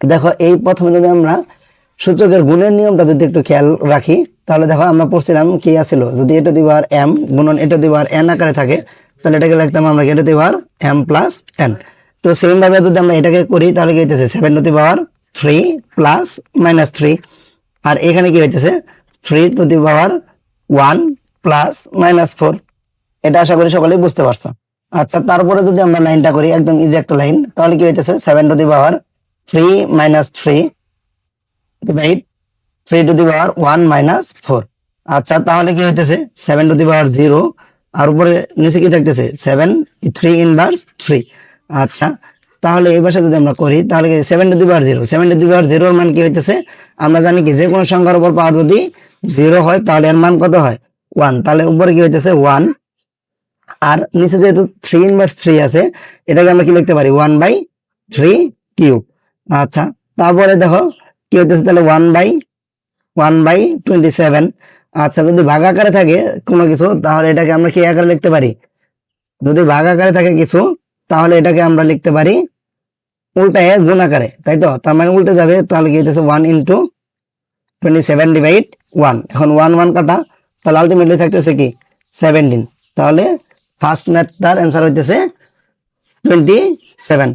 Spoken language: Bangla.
দেখো, এই প্রথমে যদি আমরা সূচকের গুণের নিয়মটা যদি একটু খেয়াল রাখি, তাহলে দেখো আমরা পড়ছিলাম কি আছিল? যদি এটা দিব আর এম গুণন এটা দিব আর এন আকারে থাকে, তাহলে এটাকে লিখতাম আমরা এটা দিব আর এম প্লাস এন তো সেম ভাবে যদি আমরা এটাকে করি, তাহলে কি হইতেছে? Seven to the power three plus minus three আর এখানে কি হইতেছে? Three to the power one plus minus four এটা আশা করি সকলেই বুঝতে পারছ। আচ্ছা তারপরে যদি আমরা লাইনটা করি, একদম ইজি একটা লাইন তাহলে কি হইতেছে? Seven to the power three minus three divide three to the power one minus four আচ্ছা তাহলে কি হইতেছে? Seven to the power zero আর উপরে নিচে কি থাকতেছে? সেভেন থ্রি ইনভার্স থ্রি আচ্ছা তাহলে এই ভাষা যদি আমরা করি, তাহলে seven to the power zero seven to the power জিরোর মান কি হইতেছে? আমরা জানি কি যে কোনো সংখ্যার উপর পাওয়ার যদি জিরো হয়, তাহলে এর মান কত হয়? ওয়ান তাহলে উপরে কি হইতেছে? ওয়ান আর নিচে যেহেতু থ্রি ইনভার্স থ্রি আছে, এটাকে আমরা কি লিখতে পারি? ওয়ান বাই থ্রি কিউব আচ্ছা তারপরে দেখো, কি হইতেছে তাহলে one by one by twenty seven আচ্ছা যদি ভাগ আকারে থাকে কোনো কিছু, তাহলে এটাকে আমরা কি আকারে লিখতে পারি? যদি ভাগ আকারে থাকে কিছু, তাহলে এটাকে আমরা লিখতে পারি উল্টায় গুণ আকারে, তাই তো? তার মানে উল্টে যাবে, তাহলে কি হইতেছে one into twenty seven divide one এখন ওয়ান ওয়ান কাটা, তাহলে আলটিমেটলি থাকতেছে কি? সেভেন্টিন তাহলে ফার্স্ট ম্যাথটার অ্যান্সার হইতেছে টোয়েন্টি সেভেন